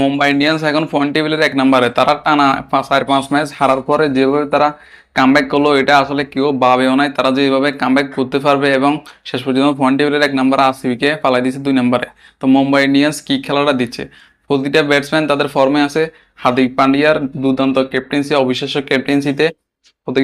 Mumbai Indians এখন point টেবিলের এক নম্বরে। তারা টানা চার পাঁচ ম্যাচ হারার পরে যেভাবে তারা কামব্যাক করল, এটা আসলে কেউ ভাবেও নাই। তারা যেভাবে কামব্যাক করতে পারবে এবং শেষ পর্যন্ত পয়েন্ট টেবিলের এক নম্বরে আরসিবিকে পালাই দিচ্ছে দুই নম্বরে। তো মুম্বাই ইন্ডিয়ান্স কি খেলাটা দিচ্ছে? প্রতিটা ব্যাটসম্যান তাদের ফর্মে আছে। হার্দিক পান্ডিয়ার দুর্দান্ত ক্যাপ্টেন্সি অবিশ্বাস্য ক্যাপ্টেন্সিতে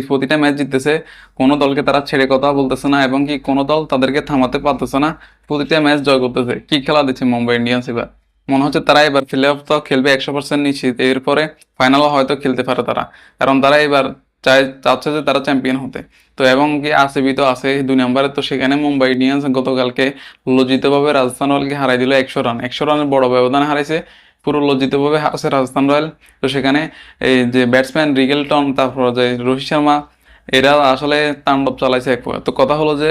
প্রতিটা ম্যাচ জিততেছে কোনো দলকে তারা ছেড়ে কথা বলতেছে না এবং কি কোনো দল তাদেরকে থামাতে পারতেছে না। প্রতিটা ম্যাচ জয় করতেছে। কি খেলা দিচ্ছে মুম্বাই ইন্ডিয়ান্স এবার? মনে হচ্ছে তারা এবার প্লে অফ তো খেলবে একশো পার্সেন্ট নিশ্চিত। এরপরে ফাইনালও হয়তো খেলতে পারে তারা। কারণ তারা এবার চায় চাচ্ছে যে তারা চ্যাম্পিয়ন হতে। তো এবং কি আরসিবি তো আছে দুই নম্বরে তো সেখানে মুম্বাই ইন্ডিয়ান্স গতকালকে লজ্জিতভাবে রাজস্থান রয়্যালকে হারাই দিল একশো রান। একশো রানের বড় ব্যবধান হারাইছে, পুরো লজ্জিতভাবে হারছে রাজস্থান রয়্যাল। তো সেখানে এই যে ব্যাটসম্যান রিগেলটন তারপর যে রোহিত শর্মা, এরা আসলে তাণ্ডব চালাইছে এক তো কথা হলো যে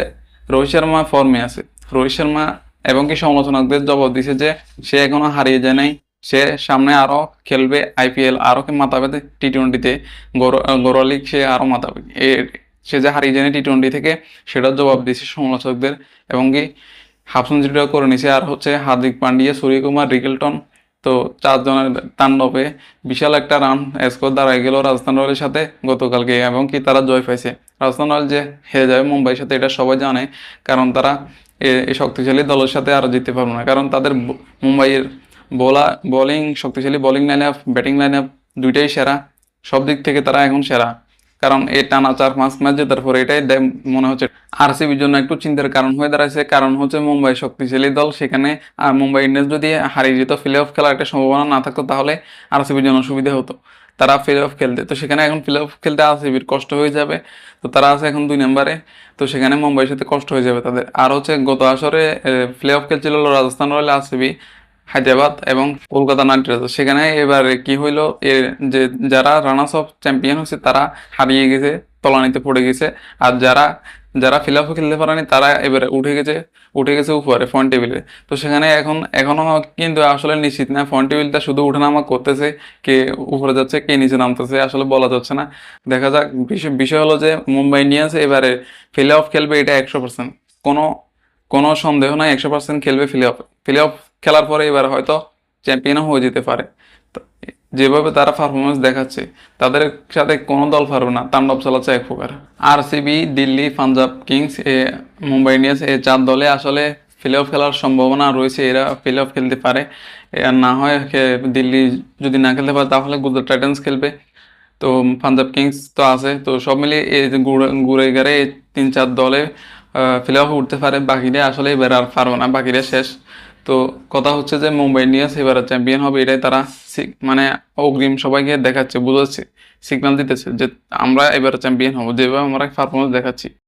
রোহিত শর্মা ফর্মে আছে। রোহিত শর্মা এবং কি সমালোচকদের জবাব দিছে যে সে এখনও হারিয়ে যায় নাই। সে সামনে আরও খেলবে আইপিএল আরও কে মাতাবে টি টোয়েন্টিতে গৌরব লিগ সে আরও মাতাবে। সে যে হারিয়ে যায় টি টোয়েন্টি থেকে, সেটার জবাব দিছে সমালোচকদের। এবং কি হাফ জিটা করে নিছে। আর হচ্ছে হার্দিক পান্ডিয়া সূর্য কুমার রিকেলটন তো চারজনের তাণ্ডবে বিশাল একটা রান স্কোর দাঁড়ায় গেল রাজস্থান রয়্যালের সাথে গতকালকে এবং কি তারা জয় পাইছে। রাজস্থান রয়্যাল যে হেরে যাবে মুম্বাইয়ের সাথে এটা সবাই জানে, কারণ তারা এই শক্তিশালী দলের সাথে আর জিততে পারবে না। কারণ তাদের মুম্বাইয়ের বোলা বোলিং শক্তিশালী bowling line up batting line up দুইটাই সেরা সব দিক থেকে তারা এখন সেরা। কারণ এই টানা চার পাঁচ ম্যাচ জেতার পরে এটাই মনে হচ্ছে। আর আরসিবির জন্য একটু চিন্তার কারণ হয়ে দাঁড়াইছে। কারণ হচ্ছে মুম্বাই শক্তিশালী দল, সেখানে মুম্বাই ইন্ডিয়ান্স যদি হারিয়ে যেত প্লে অফ খেলার একটা সম্ভাবনা না থাকতো, তাহলে আর আরসিবির জন্য সুবিধা হতো। তারা প্লে অফ খেলতে, তো সেখানে এখন প্লে অফ খেলতে আর আরসিবির কষ্ট হয়ে যাবে। তো তারা আছে এখন দুই নম্বরে, তো সেখানে মুম্বাইয়ের সাথে কষ্ট হয়ে যাবে তাদের। আর হচ্ছে গত আসরে প্লে অফ খেলছিল রাজস্থান রয়্যাল আরসিবি। হায়দ্রাবাদ এবং কলকাতা নাইট রাইডার্স। সেখানে এবারে কি হইল? এ যে যারা রানার্স অফ চ্যাম্পিয়ন হচ্ছে তারা হারিয়ে গেছে, তলানিতে পড়ে গেছে। আর যারা যারা ফিল আপও খেলতে পারেনি, তারা এবারে উঠে গেছে উঠে গেছে উপরে ফ্রন্ট টেবিলে তো সেখানে এখন, এখনও কিন্তু আসলে নিশ্চিত না ফ্রন্ট টেবিলটা শুধু উঠানামা করতেছে, কে উপরে যাচ্ছে, কে নিচে নামতেছে, আসলে বলা যাচ্ছে না। দেখা যাক বিষয় বিষয় হলো যে মুম্বাই ইন্ডিয়ান্স এবারে ফিল অফ খেলবে, এটা একশো পার্সেন্ট কোনো কোনো সন্দেহ নাই, একশো পার্সেন্ট খেলবে ফিল অফ ফিল অফ খেলার পরে এবার হয়তো চ্যাম্পিয়নও হয়ে যেতে পারে। যেভাবে তারা পারফরমেন্স দেখাচ্ছে, তাদের সাথে কোনো দল পারবে না, তাণ্ডব চালাচ্ছে এক প্রকার। আরসিবি দিল্লি, পাঞ্জাব কিংস, এ মুম্বাই ইন্ডিয়ান্স এই চার দলে আসলে প্লে অফ খেলার সম্ভাবনা রয়েছে, এরা প্লে অফ খেলতে পারে। আর না হয় দিল্লি যদি না খেলতে পারে, তাহলে গুজরাট টাইটান্স খেলবে। তো পাঞ্জাব কিংস তো আছে, তো সব মিলিয়ে এই ঘুরে গেড়ে তিন চার দলে প্লে অফে উঠতে পারে। বাকিরা আসলে এবার আর পারব না বাকিরা শেষ। তো কথা হচ্ছে যে, মুম্বাই ইন্ডিয়ান্স এবার চ্যাম্পিয়ন হবে, এটাই তারা মানে অগ্রিম সবাইকে দেখাচ্ছে, বুঝাচ্ছে সিগনাল দিতেছে যে আমরা এবার চ্যাম্পিয়ন হব, যেভাবে আমরা পারফরমেন্স দেখাচ্ছি।